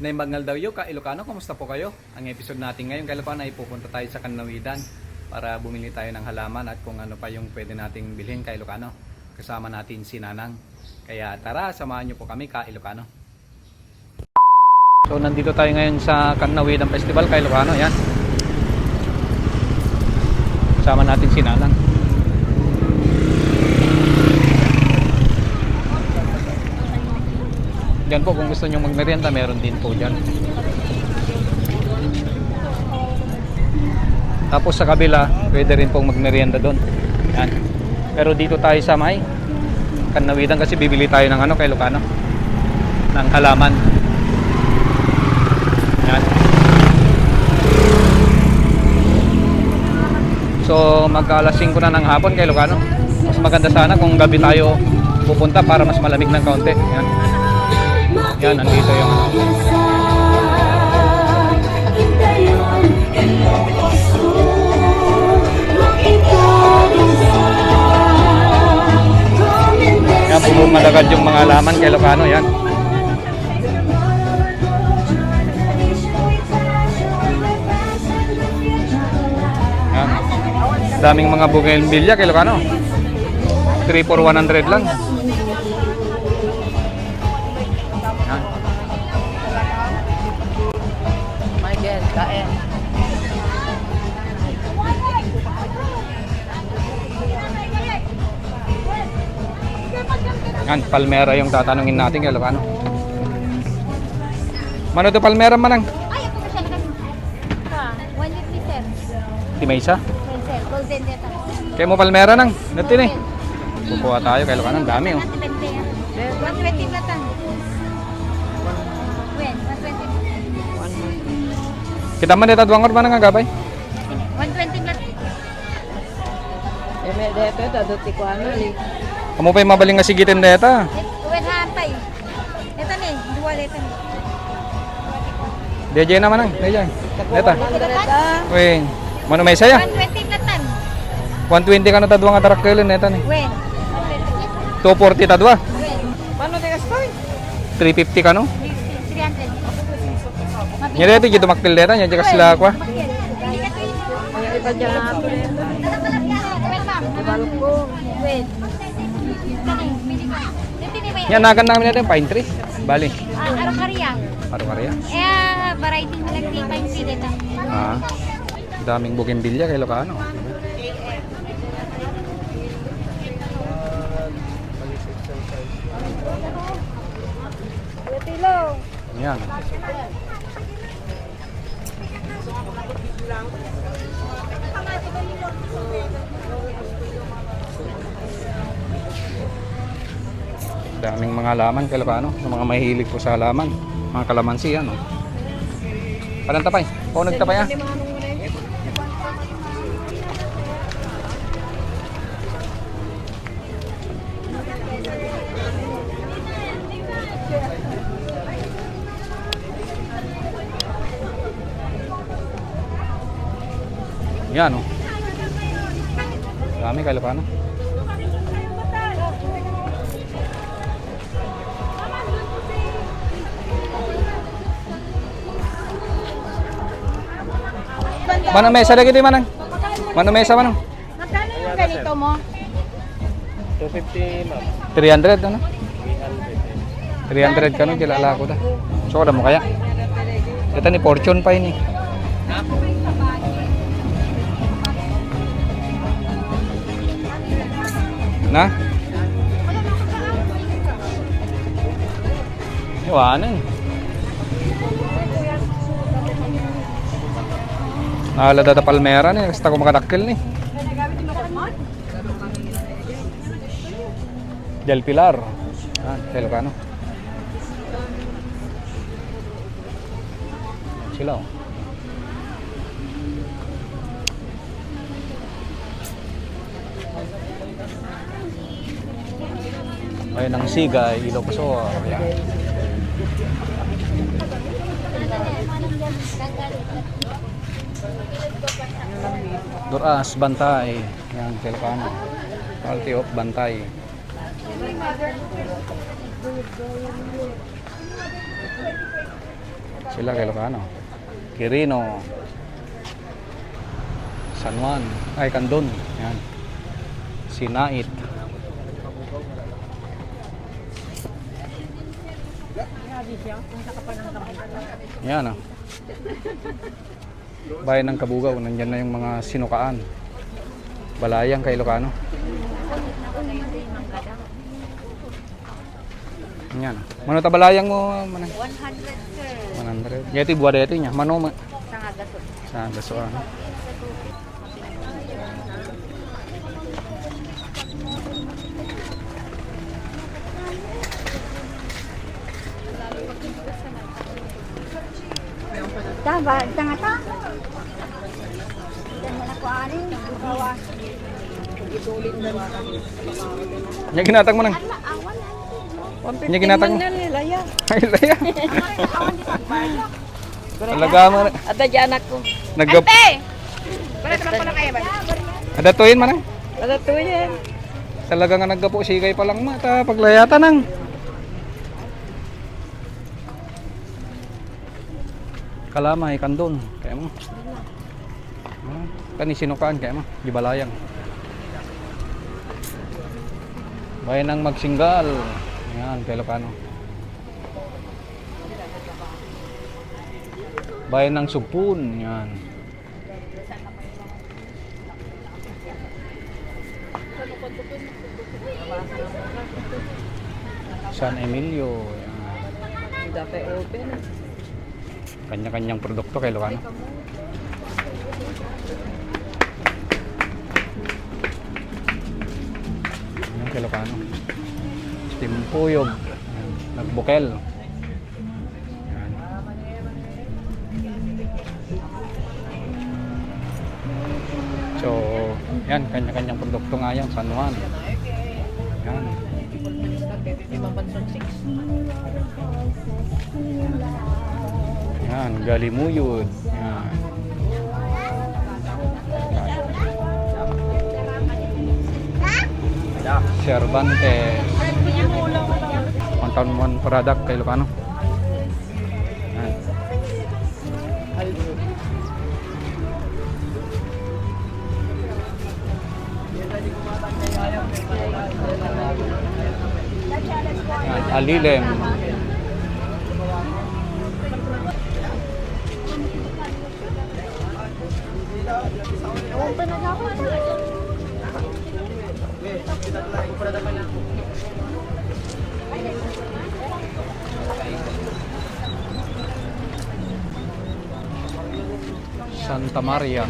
Naimagnal daw ka Ilocano, kumusta po kayo? Ang episode natin ngayon kay Ilocano ay pupunta tayo sa Kanawidan para bumili tayo ng halaman at kung ano pa yung pwede nating bilhin kay Ilocano. Kasama natin si Nanang. Kaya tara, samahan niyo po kami ka Ilocano. So nandito tayo ngayon sa Kanawidan Festival kay Ilocano, yan. Kasama natin si Nanang. Yan po, kung gusto nyo magmerienda, meron din po dyan. Tapos sa kabila, pwede rin pong magmerienda doon. Yan. Pero dito tayo sa may Kanawidan kasi bibili tayo ng ano kay Lucano. Ng halaman. Yan. So magka alas 5 na ng hapon kay Lucano. Mas maganda sana kung gabi tayo pupunta para mas malamig ng kaunti. Yan. Yan, nandito yung ano. Yan, pumalagad yung mga laman kay Lucano. Yan. Yan. Daming mga bougainvillea kay Lucano. 3 for 100 lang. Yan, Palmera yung tatanungin natin kay Lucano. Mano to Palmera manang? Ay, ako siya nakas... Ah, 150 sir. Di may isa? Golden data. Kaya mo Palmera nang? Natin eh. Kukuha tayo kay Lucano. Ang dami oh. 120 na tan. When? 120. Kita man dito duwangor ba nang agabay? 120 na. Eh, may dito, daduti ko ano, Amo pa yung mabaling nga sigitin deta. When hantay. Ito ni, duwa ito ni. DJ naman nang. DJ. Ah. Weng. Mano may saya? 120 na tan. 120 ka na tadwa nga tarak kailin neta ni. When? 240 tadwa. When? Paano stoy? 350 ka no? 300. Nya dito gito maktil deta nya jaka sila kwa. Kaya iba dyan nga ako rin. Yan nagan namin natin pine tree. Bali. Ah. Paro kaya. Eh, variety mo lang di time si dito. Ah. Daming bougainvillea kay Lucano. Yan. Daming mga laman kay Lucano. Sa mga mahilig po sa laman. Mga kalamansi yan. Oh. Parang tapay. O nagtapay ah. Yan oh. Dami kay Manang mesa lagi di manang. Manang mesa manang. Magkano yung ganito mo? 250 ma'am. 300 ano? 300. 300 kanu kilala ko da. So kada mo kaya? Ito ni Fortune pa ini. Na? Iwanan. Nala data palmera ni, basta ko makadakkel ni. Del Pilar. Ah, Telocano. Sila oh. Ayun ang siga, Ilocos. Ayan. Duras, Bantay. Yan, Telocano. Quality of Bantay. Sila kay Ilocano. Quirino. San Juan. Ay, Candon. Yan. Sinait. Yan ah. Bayan ng Kabugaw, nandyan na yung mga sinukaan. Balayang kay Ilocano. Yan. Mano ta balayang mo manang 100 sir. 100. Yati buwa dito niya. Mano ma Sa agaso. sa gasoan. Tama, tanga ta. Nya ginatang mo nang. Nya ginatang mo. man yan nila ya. Ay laya. Talaga mo. At dyan anak ko. Naggap. Wala ka lang pala kaya ba? Adatuin man ang. At ito yan. Talaga nga naggapo sigay pa lang mata paglayata nang. Kalamay kandon kaya mo. Ah, Kani sinukaan kaya mo, gibalayang. Bayan ng magsinggal. Yan, kay. Bayan ng Sugpun, yan. San Emilio, yan. Dapat open. Kanya-kanyang produkto kay Ilocano. Yan kay Ilocano. Timpuyog. Nagbukel. Yan. So, yan, kanya-kanyang produkto nga yan, San Juan. Yan. Yan, galimuyod. Yan. Cervantes. One town one product kay Lucano. Alilem. Santa Maria.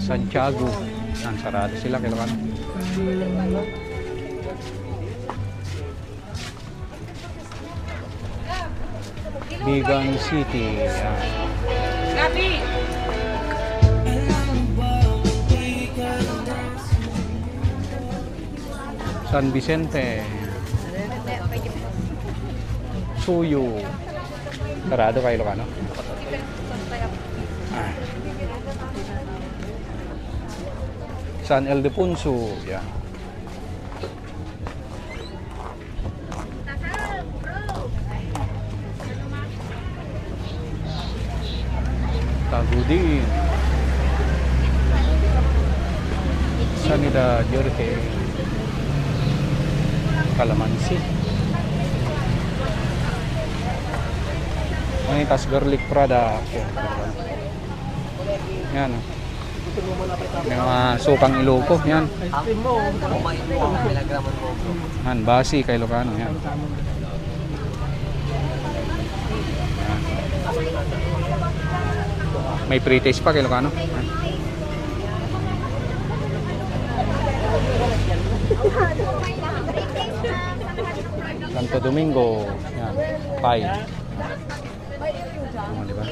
Santiago. Yan, sarado sila kay Bigan City. Yan. San Vicente. Suyo. Sarado kay Ilocano. Ah. San Ildefonso. Yan. Tagudin. Sanidad Yorke. Calamansi. Manitas garlic product. Yan. May mga sukang iloko. Yan. Yan, basi kay Ilocano. Yan. Yan. May pre-taste pa kay Ilocano. Yan. Santo Domingo. Yan. Pie. Oh, di ba?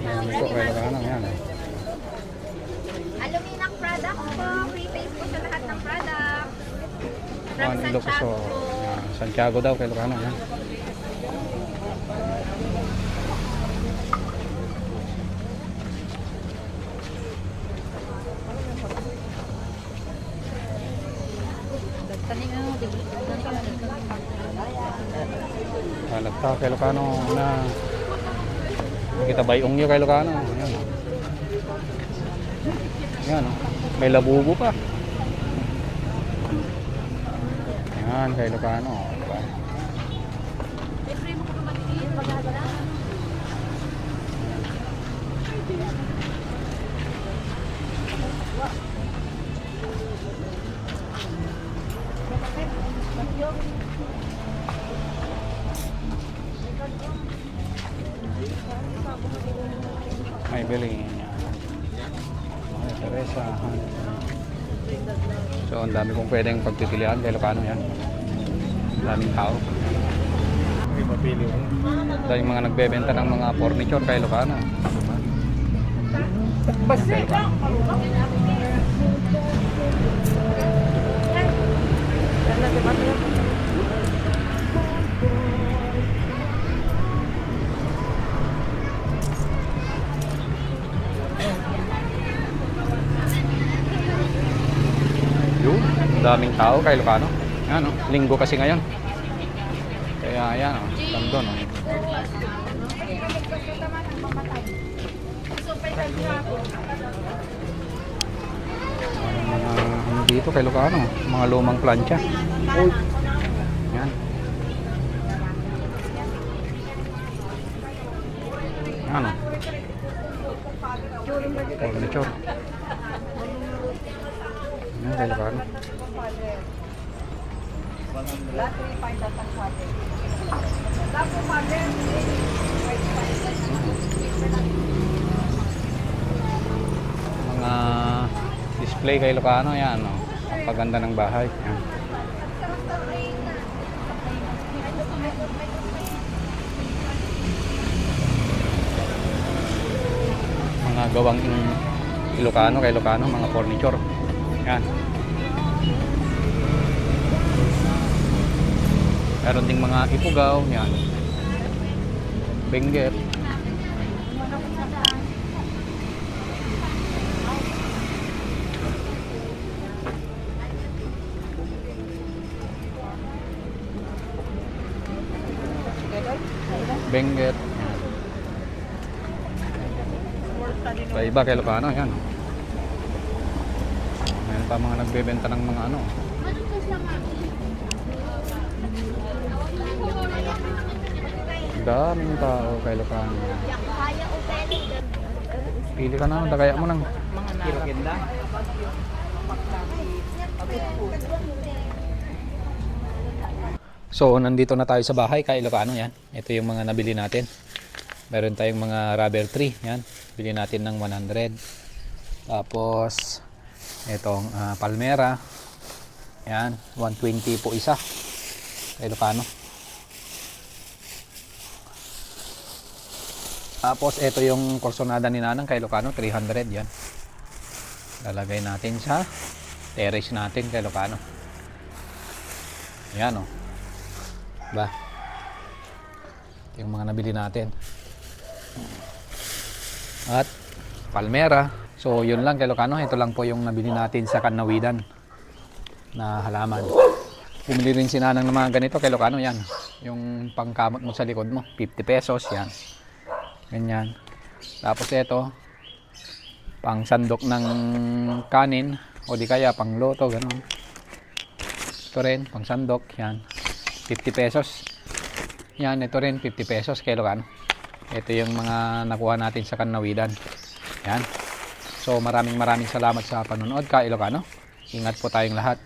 Yan po kay Ilocano. Yan. Aluminac product po. Face po sa lahat ng product. From. Santiago. Santiago daw kay Ilocano. Yan. Ba? Kalagta kay Lucano na kita bayong niyo kay Lucano. Ayan. Ayan, oh. may labubo pa. Ayan, kay Lucano. Teresa. So, ang dami kong pwedeng pagpipilian kay Lucano yan. Daming tao. May mapili mo. Dahil mga nagbebenta ng mga furniture kay Lucano. Kay Lucano. Ganda si daming tao kay Lucano. Yan, oh. linggo kasi ngayon. Kaya yan, oh. Tandon, oh. Ano dito kay Lucano, mga lumang plancha. Yan. Yan, oh. Furniture. Yan kay Lucano. Mga display kay Lucano yan oh. ang paganda ng bahay yan. mga gawang Ilocano kay Lucano mga furniture yan meron ding mga ipugaw yan. Benguet Benguet sa iba kay Lucano yan. Meron pa mga nagbebenta ng mga ano daming tao kay Lucano pili ka na dagaya mo ng Mga So, nandito na tayo sa bahay, kay Ilocano yan. Ito yung mga nabili natin. Meron tayong mga rubber tree, yan. Bili natin ng 100. Tapos, itong ah, palmera. Yan, 120 po isa. Kay Ilocano. Tapos, ito yung korsonada ni Nanang kay Ilocano, 300 yan. Lalagay natin sa terrace natin kay Ilocano. Yan, oh. Ba? Ito yung mga nabili natin. At palmera. So, yun lang kay Lucano. Ito lang po yung nabili natin sa Kanawidan na halaman. Bumili rin si Nanang ng mga ganito kay Lucano. Yan. Yung pangkamot mo sa likod mo. 50 pesos. Yan. Ganyan. Tapos ito. Pang sandok ng kanin. O di kaya pang loto. Ganun. Ito rin. Pang sandok. Yan. 50 pesos. Yan, ito rin 50 pesos kilo kan. Ito yung mga nakuha natin sa Kanawidan. Yan. So maraming maraming salamat sa panonood ka Ilocano. Ingat po tayong lahat.